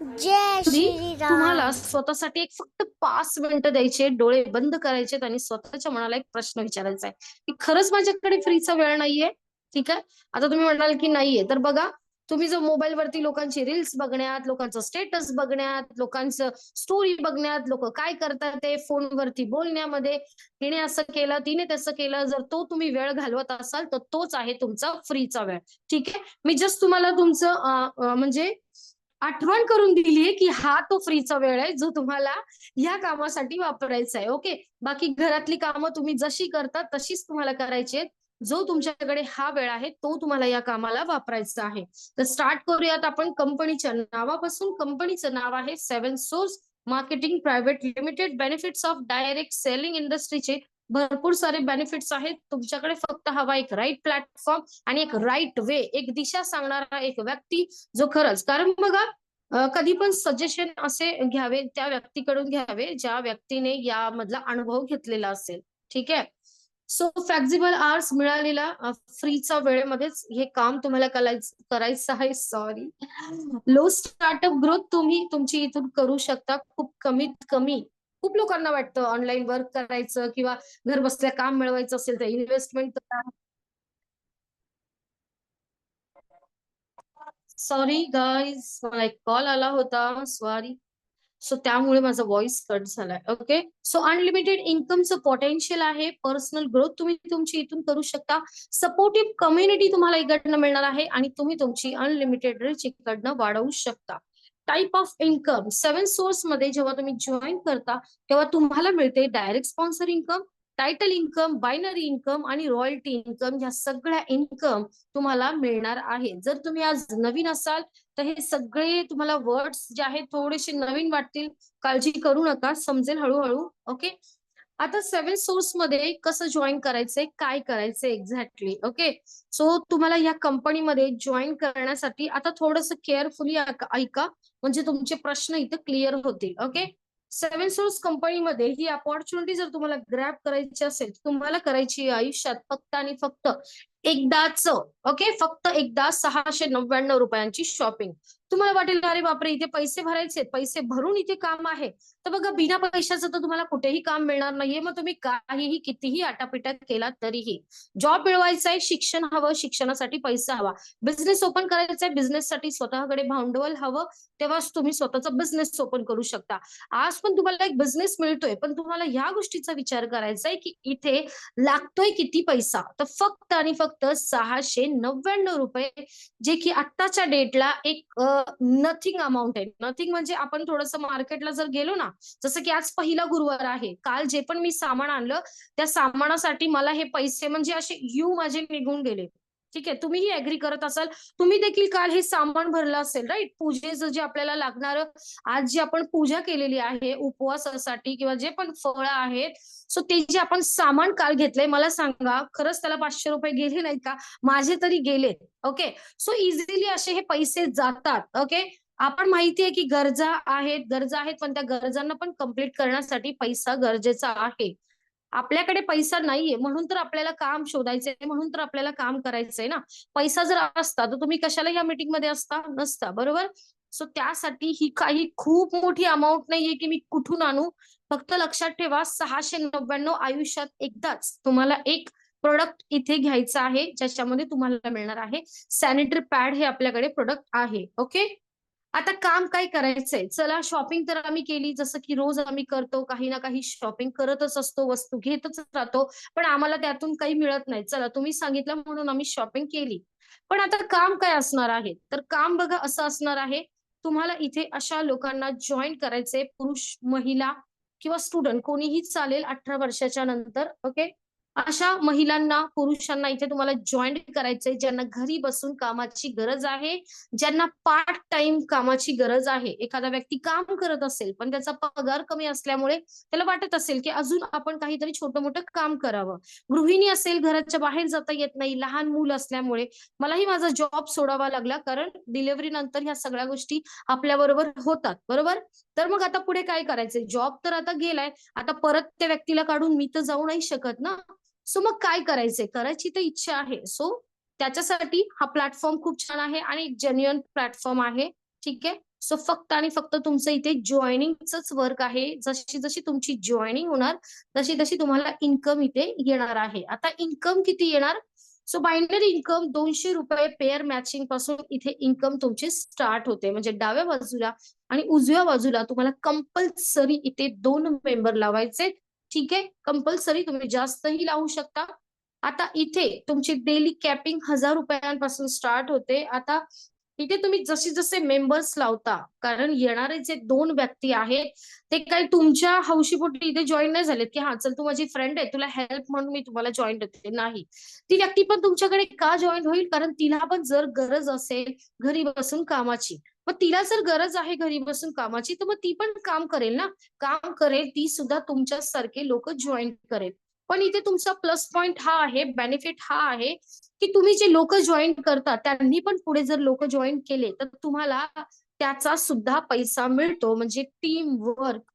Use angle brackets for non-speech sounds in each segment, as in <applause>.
जय श्री श्रीराम. तुम्हाला स्वतःसाठी एक फक्त पाच मिनिटं द्यायचे डोळे बंद करायचे आणि स्वतःच्या मनाला एक प्रश्न विचारायचा आहे. की खरंच माझ्याकडे फ्रीचा वेळ नाहीये? ठीक आहे? आता तुम्ही म्हणाल की नाहीये. तर बघा तुम्ही जर मोबाईल वरती लोकांची रील्स बघण्यात लोकांचं स्टेटस बघण्यात लोकांचं स्टोरी बघण्यात लोक काय करतात ते फोनवरती बोलण्यामध्ये तिने असं केलं तिने तसं केलं जर तो तुम्ही वेळ घालवत असाल तर तोच आहे तुमचा फ्रीचा वेळ. ठीक आहे? मी जस्ट तुम्हाला तुमचं म्हणजे आठवण करून दिलीये की हा तो फ्रीचा वेळ आहे जो तुम्हाला या कामासाठी वापरायचा आहे ओके बाकी घरातली कामं तुम्ही जशी करता तशीच तुम्हाला करायची आहेत. जो तुमच्याकडे हा वेळ आहे तो तुम्हाला या कामाला वापरायचा आहे. तर स्टार्ट करूयात आपण कंपनीच्या नावापासून. कंपनीचं नाव आहे seven source marketing private limited benefits of direct selling इंडस्ट्रीचे भरपूर सारे बेनिफिट्स आहेत. तुमच्याकडे फक्त हवा एक राईट प्लॅटफॉर्म आणि एक राईट वे एक दिशा सांगणारा एक व्यक्ती जो खरंच. कारण बघा कधी पण सजेशन असे घ्यावे त्या व्यक्तीकडून घ्यावे ज्या व्यक्तीने यामधला अनुभव घेतलेला असेल. ठीक आहे? सो फ्लेक्झिबल आर्स मिळालेला फ्रीचा वेळेमध्येच हे काम तुम्हाला करायचं आहे. सॉरी लो स्टार्टअप ग्रोथ तुम्ही तुमची इथून करू शकता. खूप कमीत कमी. खूप लोकांना वाटतं ऑनलाईन वर्क करायचं किंवा घर बसल्या काम मिळवायचं असेल तर इन्व्हेस्टमेंट सॉरी गाईज मला एक कॉल आला होता. सॉरी सो त्यामुळे माझा व्हॉइस कट झालाय. ओके सो अनलिमिटेड इन्कमचं पोटेन्शियल आहे. पर्सनल ग्रोथ तुम्ही तुमची इथून करू शकता. सपोर्टिव्ह कम्युनिटी तुम्हाला इकडनं मिळणार आहे आणि तुम्ही तुमची अनलिमिटेड रिच इकडनं वाढवू शकता. टाईप ऑफ इन्कम सेवन सोर्समध्ये जेव्हा तुम्ही जॉईन करता तेव्हा तुम्हाला मिळते direct sponsor income title income binary income आणि रॉयल्टी इन्कम ह्या सगळ्या इन्कम तुम्हाला मिळणार आहे जर तुम्ही आज नवीन असाल तर हे सगळे तुम्हाला वर्ड्स जे आहेत थोडेसे नवीन वाटतील. काळजी करू नका समजेल हळूहळू. ओके आता सेव्हन सोर्समध्ये कसं जॉईन करायचंय काय करायचंय एक्झॅक्टली ओके सो तुम्हाला या कंपनीमध्ये जॉईन करण्यासाठी आता थोडंसं केअरफुली ऐका म्हणजे तुमचे प्रश्न इथं क्लिअर होतील ओके सेव्हन सोर्स कंपनीमध्ये ही अपॉर्च्युनिटी जर तुम्हाला ग्रॅप करायची असेल तुम्हाला करायची आयुष्यात फक्त आणि फक्त एकदाच ओके फक्त एकदा सहाशे नव्याण्णव रुपयांची शॉपिंग तुम्हाला वाटेल अरे बापरे इथे पैसे भरायचे पैसे भरून इथे काम आहे. तर बघा बिना पैशाचं तर तुम्हाला कुठेही काम मिळणार नाहीये. मग तुम्ही काहीही कितीही आटापिटा केला तरीही जॉब मिळवायचा आहे शिक्षण हवं शिक्षणासाठी पैसा हवा. बिझनेस ओपन करायचा आहे बिझनेससाठी स्वतःकडे भांडवल हवं तेव्हाच तुम्ही स्वतःचा बिझनेस ओपन करू शकता. आज पण तुम्हाला एक बिझनेस मिळतोय पण तुम्हाला ह्या गोष्टीचा विचार करायचा आहे की इथे लागतोय किती पैसा. तर फक्त आणि फक्त फक्त सहाशे नव्याण्णव रुपये जे की आत्ताच्या डेटला एक नथिंग अमाऊंट आहे. नथिंग म्हणजे आपण थोडस मार्केटला जर गेलो ना जसं की आज पहिला गुरुवार आहे. काल जे पण मी सामान आणलं त्या सामानासाठी मला हे पैसे म्हणजे असे यू माझे निघून गेले. ठीक आहे तुम्हीही अग्री करत असाल. तुम्ही देखील काल हे सामान भरलं असेल राईट पूजेचं जे आपल्याला लागणार आज जी आपण पूजा केलेली आहे उपवासासाठी किंवा जे पण फळं आहेत सो ते जे आपण सामान काल घेतलंय मला सांगा खरंच त्याला पाचशे रुपये गेले नाहीत का? माझे तरी गेले ओके सो इझिली असे हे पैसे जातात ओके आपण माहिती आहे की गरजा आहेत गरजा आहेत पण त्या गरजांना पण कंप्लीट करण्यासाठी पैसा गरजेचा आहे. आपल्याकडे पैसा नाहीये म्हणून तर आपल्याला काम शोधायचंय म्हणून तर आपल्याला काम करायचंय ना. पैसा जर असता तर तुम्ही कशाला या मीटिंगमध्ये असता? नसता बरोबर? सो त्यासाठी ही काही खूप मोठी अमाऊंट नाहीये की मी कुठून आणू. फक्त लक्षात ठेवा सहाशे नव्याण्णव आयुष्यात एकदाच तुम्हाला एक प्रोडक्ट इथे घ्यायचं आहे ज्याच्यामध्ये तुम्हाला मिळणार आहे. सॅनिटरी पॅड हे आपल्याकडे प्रोडक्ट आहे ओके आता काम काय करायचंय? चला शॉपिंग तर आम्ही केली. जसं की रोज आम्ही करतो काही ना काही शॉपिंग करतच असतो वस्तू घेतच राहतो. पण आम्हाला त्यातून काही मिळत नाही. चला तुम्ही सांगितलं म्हणून आम्ही शॉपिंग केली. पण आता काम काय असणार आहे? तर काम बघा असं असणार आहे तुम्हाला इथे अशा लोकांना जॉईन करायचंय पुरुष महिला किंवा स्टुडंट कोणीही चालेल अठरा वर्षाच्या नंतर ओके अशा महिलांना पुरुषांना इथे तुम्हाला जॉईन करायचंय ज्यांना घरी बसून कामाची गरज आहे ज्यांना पार्ट टाइम कामाची गरज आहे. एखादा व्यक्ती काम करत असेल पण त्याचा पगार कमी असल्यामुळे त्याला वाटत असेल की अजून आपण काहीतरी छोटं मोठं काम करावं. गृहिणी असेल घराच्या बाहेर जाता येत नाही लहान मूल असल्यामुळे मलाही माझा जॉब सोडावा लागला कारण डिलिव्हरी नंतर ह्या सगळ्या गोष्टी आपल्या बरोबर होतात. बरोबर? तर मग आता पुढे काय करायचंय? जॉब तर आता गेलाय आता परत त्या व्यक्तीला काढून मी तर जाऊ नाही शकत ना. सो मग काय करायचंय? करायची तर इच्छा आहे. सो त्याच्यासाठी हा प्लॅटफॉर्म खूप छान आहे आणि जेन्युअन प्लॅटफॉर्म आहे. ठीक आहे? सो फक्त आणि फक्त तुमचं इथे जॉईनिंगच वर्क आहे. जशी जशी तुमची जॉईनिंग होणार तशी तशी तुम्हाला इन्कम इथे येणार आहे. आता इन्कम किती येणार? सो बायनरी इन्कम दोनशे रुपये पेअर मॅचिंगपासून इथे इन्कम तुमची स्टार्ट होते. म्हणजे डाव्या बाजूला आणि उजव्या बाजूला तुम्हाला कंपल्सरी इथे दोन मेंबर लावायचे. ठीक आहे? कंपल्सरी तुम्ही जास्तही लावू शकता. आता इथे तुमची डेली कॅपिंग हजार रुपयांपासून स्टार्ट होते. आता तिथे तुम्ही जसे जसे मेंबर्स लावता कारण येणारे जे दोन व्यक्ती आहेत ते काही तुमच्या हौशीपोटी इथे जॉईन नाही झालेत की हा चल तू माझी फ्रेंड आहे तुला हेल्प म्हणून मी तुम्हाला जॉईन देते. नाही. ती व्यक्ती पण तुमच्याकडे का जॉईन होईल? कारण तिला पण जर गरज असेल घरी बसून कामाची मग तिला जर गरज आहे घरी बसून कामाची तर मग ती पण काम करेल ना? काम करेल ती सुद्धा तुमच्या सारखे लोक जॉईन करेल. पण इथे तुमचा प्लस पॉइंट हा आहे बेनिफिट हा आहे की तुम्ही जे लोक जॉईन करता त्यांनी पण पुढे जर लोक जॉईन केले तर तुम्हाला त्याचा सुद्धा पैसा मिळतो. म्हणजे टीम वर्क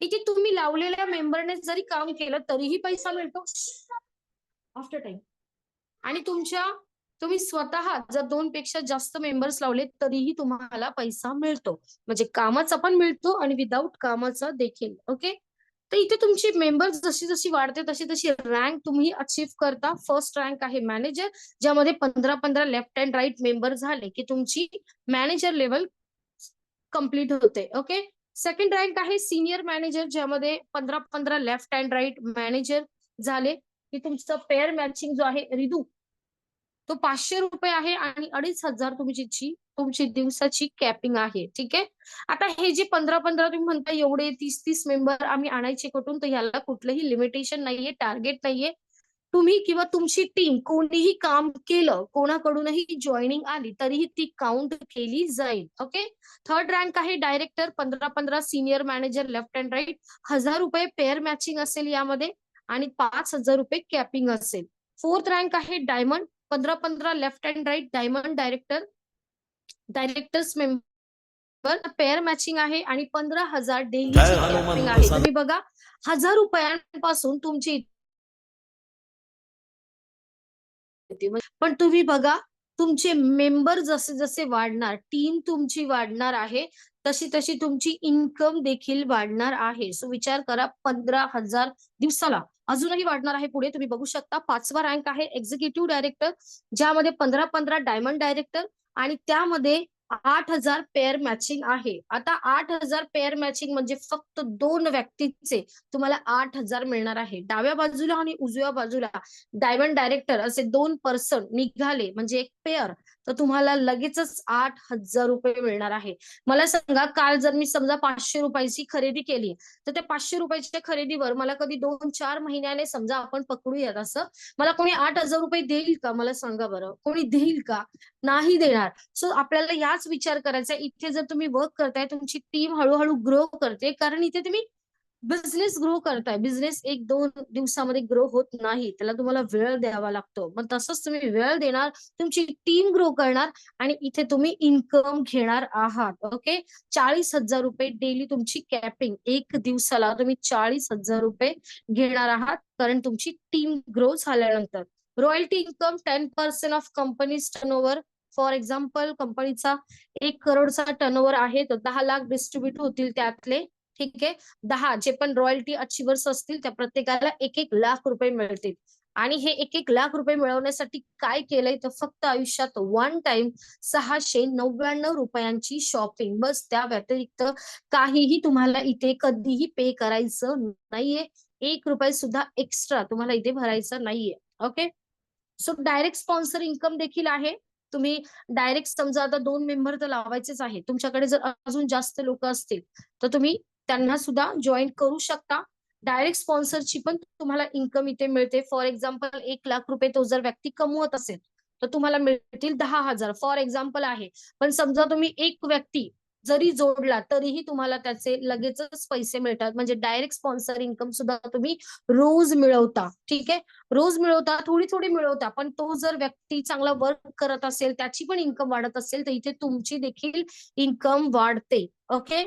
इथे तुम्ही लावलेल्या मेंबरने जरी काम केलं तरीही पैसा मिळतो. आफ्टर टाइम आणि तुमच्या तुम्ही स्वतः जर दोन पेक्षा जास्त मेंबर्स लावले तरीही तुम्हाला पैसा मिळतो. म्हणजे कामाचा पण मिळतो आणि विदाऊट कामाचा देखील. ओके तर इथे तुमची मेंबर जशी जशी वाढते तशी तशी रँक तुम्ही अचीव्ह करता. फर्स्ट रँक आहे मॅनेजर ज्यामध्ये पंधरा पंधरा लेफ्ट अँड राईट मेंबर झाले की तुमची मॅनेजर लेवल कंप्लीट होते. ओके सेकंड रँक आहे सिनियर मॅनेजर ज्यामध्ये पंधरा पंधरा लेफ्ट अँड राईट मॅनेजर झाले. की तुमचं पेअर मॅचिंग जो आहे रिदू तो पाचशे रुपये आहे आणि अडीच हजार तुमची तुमची दिवसाची कॅपिंग आहे ठीक आहे? आता हे जे पंधरा पंधरा तुम्ही म्हणता एवढे तीस तीस मेंबर आम्ही आणायचे कुठून तर ह्याला कुठलंही लिमिटेशन नाहीये टार्गेट नाहीये. तुम्ही किंवा तुमची टीम कोणीही काम केलं कोणाकडूनही जॉईनिंग आली तरीही ती काउंट केली जाईल ओके थर्ड रँक आहे डायरेक्टर पंधरा पंधरा senior manager left and right हजार रुपये पेअर मॅचिंग असेल यामध्ये आणि पाच हजार रुपये कॅपिंग असेल. फोर्थ रँक आहे डायमंड पंधरा पंधरा left and right diamond director directors member pair matching आहे आणि पंधरा हजार डेली आहे. तुम्ही बघा हजार रुपयांपासून तुमची पण तुम्ही बघा तुमचे मेंबर जसे जसे वाढणार टीम तुमची वाढणार आहे तशी तशी तुमची इन्कम देखील वाढणार आहे. सो विचार करा पंधरा हजार दिवसाला. अजूनही वाढणार आहे पुढे. तुम्ही बघू शकता पाचवा रँक आहे एक्झिक्युटिव्ह डायरेक्टर ज्यामध्ये पंधरा पंधरा डायमंड डायरेक्टर आणि त्यामध्ये आठ हजार पेअर मॅचिंग आहे. आता आठ हजार पेअर मॅचिंग म्हणजे फक्त दोन व्यक्तीचे तुम्हाला आठ हजार मिळणार आहे. डाव्या बाजूला आणि उजव्या बाजूला डायमंड डायरेक्टर असे दोन पर्सन निघाले म्हणजे एक पेअर तर तुम्हाला लगेचच आठ हजार रुपये मिळणार आहे. मला सांगा काल जर मी समजा पाचशे रुपयाची खरेदी केली तर त्या पाचशे रुपयाच्या खरेदीवर मला कधी दोन चार महिन्याने समजा आपण पकडूयात असं? मला कोणी आठ हजार रुपये देईल का? मला सांगा बरं. कोणी देईल का? नाही देणार. सो आपल्याला याच विचार करायचा इथे जर तुम्ही वर्क करताय तुमची टीम हळूहळू ग्रो करते कारण इथे तुम्ही बिझनेस ग्रो करताय. बिझनेस एक दोन दिवसामध्ये ग्रो होत नाही. त्याला तुम्हाला वेळ द्यावा लागतो. मग तसंच तुम्ही वेळ देणार तुमची टीम ग्रो करणार आणि इथे तुम्ही इन्कम घेणार आहात. ओके चाळीस हजार रुपये डेली तुमची कॅपिंग एक दिवसाला तुम्ही चाळीस हजार रुपये घेणार आहात कारण तुमची टीम ग्रो झाल्यानंतर. Royalty income ten percent of company's turnover for example कंपनीचा एक करोडचा टर्नओव्हर आहे तर दहा लाख डिस्ट्रीब्युट होतील त्यातले. ठीक आहे? दहा जे पण रॉयल्टी अचिव्हर्स असतील त्या प्रत्येकाला एक एक लाख रुपये मिळतील. आणि हे एक एक लाख रुपये मिळवण्यासाठी काय केलंय? तर फक्त आयुष्यात वन टाइम सहाशे नव्याण्णव रुपयांची शॉपिंग बस त्या व्यतिरिक्त काहीही तुम्हाला इथे कधीही पे करायचं नाहीये. एक रुपये सुद्धा एक्स्ट्रा तुम्हाला इथे भरायचं नाहीये. Okay so direct sponsor income देखील आहे. तुम्ही डायरेक्ट समजा आता दोन मेंबर तर लावायचेच आहे तुमच्याकडे जर अजून जास्त लोक असतील तर तुम्ही त्यांना सुद्धा जॉईन करू शकता. डायरेक्ट स्पॉन्सरची पण तुम्हाला इन्कम इथे मिळते. फॉर एक्झाम्पल एक लाख रुपये तो जर व्यक्ती कमवत असेल तर तुम्हाला मिळतील दहा हजार. फॉर एक्झाम्पल आहे. पण समजा तुम्ही एक व्यक्ती जरी जोडला तरीही तुम्हाला त्याचे लगेचच पैसे मिळतात. म्हणजे डायरेक्ट स्पॉन्सर इन्कम सुद्धा तुम्ही रोज मिळवता. ठीक आहे? रोज मिळवता थोडी थोडी मिळवता पण तो जर व्यक्ती चांगला वर्क करत असेल त्याची पण इन्कम वाढत असेल तर इथे तुमची देखील इन्कम वाढते. ओके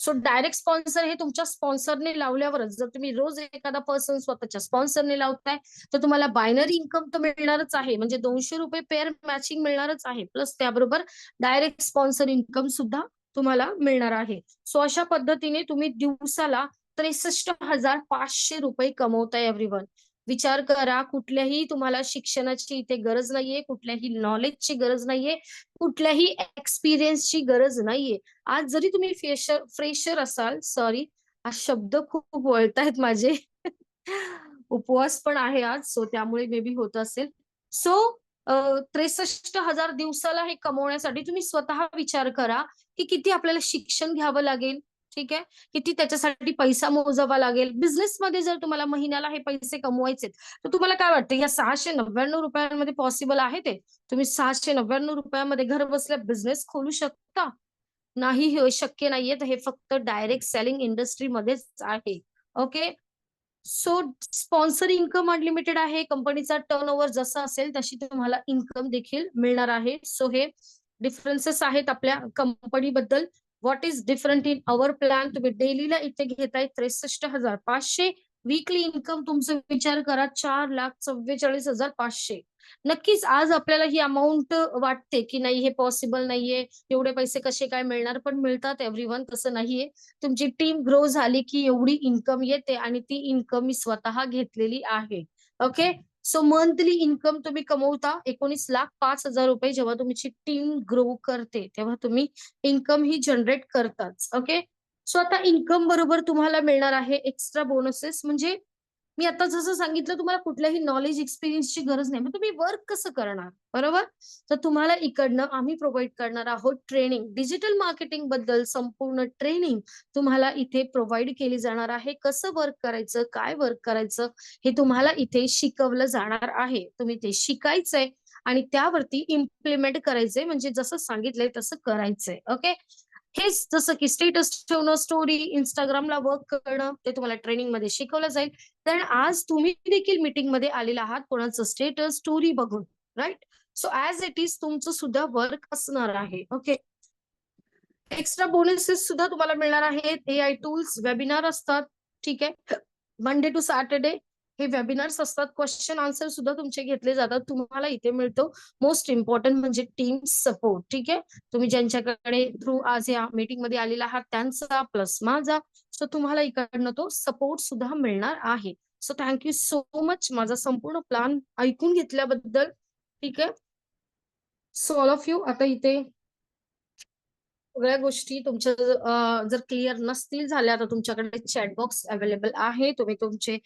सो डायरेक्ट स्पॉन्सर हे तुमच्या स्पॉन्सरने लावल्यावरच जर तुम्ही रोज एखादा पर्सन स्वतःच्या स्पॉन्सरने लावताय तर तुम्हाला बायनरी इन्कम तर मिळणारच आहे. म्हणजे दोनशे रुपये पेअर मॅचिंग मिळणारच आहे. प्लस त्याबरोबर डायरेक्ट स्पॉन्सर इन्कम सुद्धा तुम्हाला मिळणार आहे. सो अशा पद्धतीने तुम्ही दिवसाला त्रेसष्ट हजार पाचशे रुपये कमवताय एव्हरीवन विचार करा कुठल्याही तुम्हाला शिक्षणाची इथे गरज नाहीये कुठल्याही नॉलेजची गरज नाहीये कुठल्याही एक्सपिरियन्सची गरज नाहीये. आज जरी तुम्ही फ्रेशर फ्रेशर असाल सॉरी हा शब्द खूप वळतायत माझे. <laughs> उपवास पण आहे आज सो त्यामुळे मे बी होत असेल. सो त्रेसष्ट हजार दिवसाला हे कमवण्यासाठी तुम्ही स्वतः विचार करा की किती आपल्याला शिक्षण घ्यावं लागेल? ठीक आहे? किती त्याच्यासाठी पैसा मोजावा लागेल? बिझनेस मध्ये जर तुम्हाला महिन्याला हे पैसे कमवायचे तर तुम्हाला काय वाटतं? या सहाशे नव्याण्णव रुपयांमध्ये पॉसिबल आहे ते? तुम्ही सहाशे नव्याण्णव रुपयामध्ये घर बसल्या बिझनेस खोलू शकता? नाही हे शक्य नाहीये. तर हे फक्त डायरेक्ट सेलिंग इंडस्ट्रीमध्येच आहे. Okay so sponsor income unlimited आहे. कंपनीचा टर्न ओव्हर जसा असेल तशी तुम्हाला इन्कम देखील मिळणार आहे. सो हे डिफरन्सेस आहेत आपल्या कंपनीबद्दल what is different in our plan तुम्ही डेलीला इथे घेताय? त्रेसष्ट हजार पाचशे. वीकली इन्कम तुमचा विचार करा चार लाख चव्वेचाळीस हजार पाचशे. नक्कीच आज आपल्याला ही अमाऊंट वाटते की नाही हे पॉसिबल नाहीये. एवढे पैसे कसे काय मिळणार? पण मिळतात एव्हरीवन तसं नाहीये. तुमची टीम ग्रो झाली की एवढी इन्कम येते आणि ती इन्कम मी स्वतः घेतलेली आहे. ओके सो मंथली इन्कम तुम्ही कमवता एकोणीस लाख पाच हजार रुपये जेव्हा तुमची टीम ग्रो करते तेव्हा तुम्ही इन्कम ही जनरेट करताच. ओके सो आता इन्कम बरोबर तुम्हाला मिळणार आहे एक्स्ट्रा बोनसेस म्हणजे मी आता जसं सांगितलं तुम्हाला कुठल्याही नॉलेज एक्सपिरियन्सची गरज नाही. मग तुम्ही वर्क कसं करणार? बरोबर? तर तुम्हाला इकडनं आम्ही प्रोव्हाइड करणार आहोत ट्रेनिंग डिजिटल मार्केटिंगबद्दल संपूर्ण ट्रेनिंग तुम्हाला इथे प्रोव्हाइड केली जाणार आहे. कसं वर्क करायचं? काय वर्क करायचं? हे तुम्हाला इथे शिकवलं जाणार आहे. तुम्ही ते शिकायचंय आणि त्यावरती इम्प्लिमेंट करायचंय. म्हणजे जसं सांगितलंय तसं करायचंय. ओके हेच जसं की स्टेटस ठेवणं स्टोरी इंस्टाग्रामला वर्क करणं ते तुम्हाला ट्रेनिंगमध्ये शिकवलं जाईल. कारण आज तुम्ही देखील मीटिंगमध्ये आलेला आहात कोणाचं स्टेटस स्टोरी बघून right so as it is तुमचं सुद्धा वर्क असणार आहे ओके एक्स्ट्रा बोनसेस सुद्धा तुम्हाला मिळणार आहेत. ए आय टूल्स वेबिनार असतात ठीक आहे? मंडे टू सॅटर्डे हे वेबिनार्स असतात क्वेश्चन आन्सर सुद्धा तुमचे घेतले जातात तुम्हाला इथे मिळतो. मोस्ट इम्पॉर्टंट म्हणजे टीम सपोर्ट ठीक आहे? तुम्ही ज्यांच्याकडे थ्रू आज या मीटिंगमध्ये आलेला आहात त्यांचा प्लस माझा. सो तुम्हाला इकडनं तो सपोर्ट सुद्धा मिळणार आहे. सो थँक्यू सो मच माझा संपूर्ण प्लॅन ऐकून घेतल्याबद्दल ठीक आहे? सो ऑल ऑफ यू आता इथे सगळ्या गोष्टी तुमच्या जर क्लिअर नसतील झाल्या तर तुमच्याकडे चॅटबॉक्स अवेलेबल आहे. तुम्ही तुमचे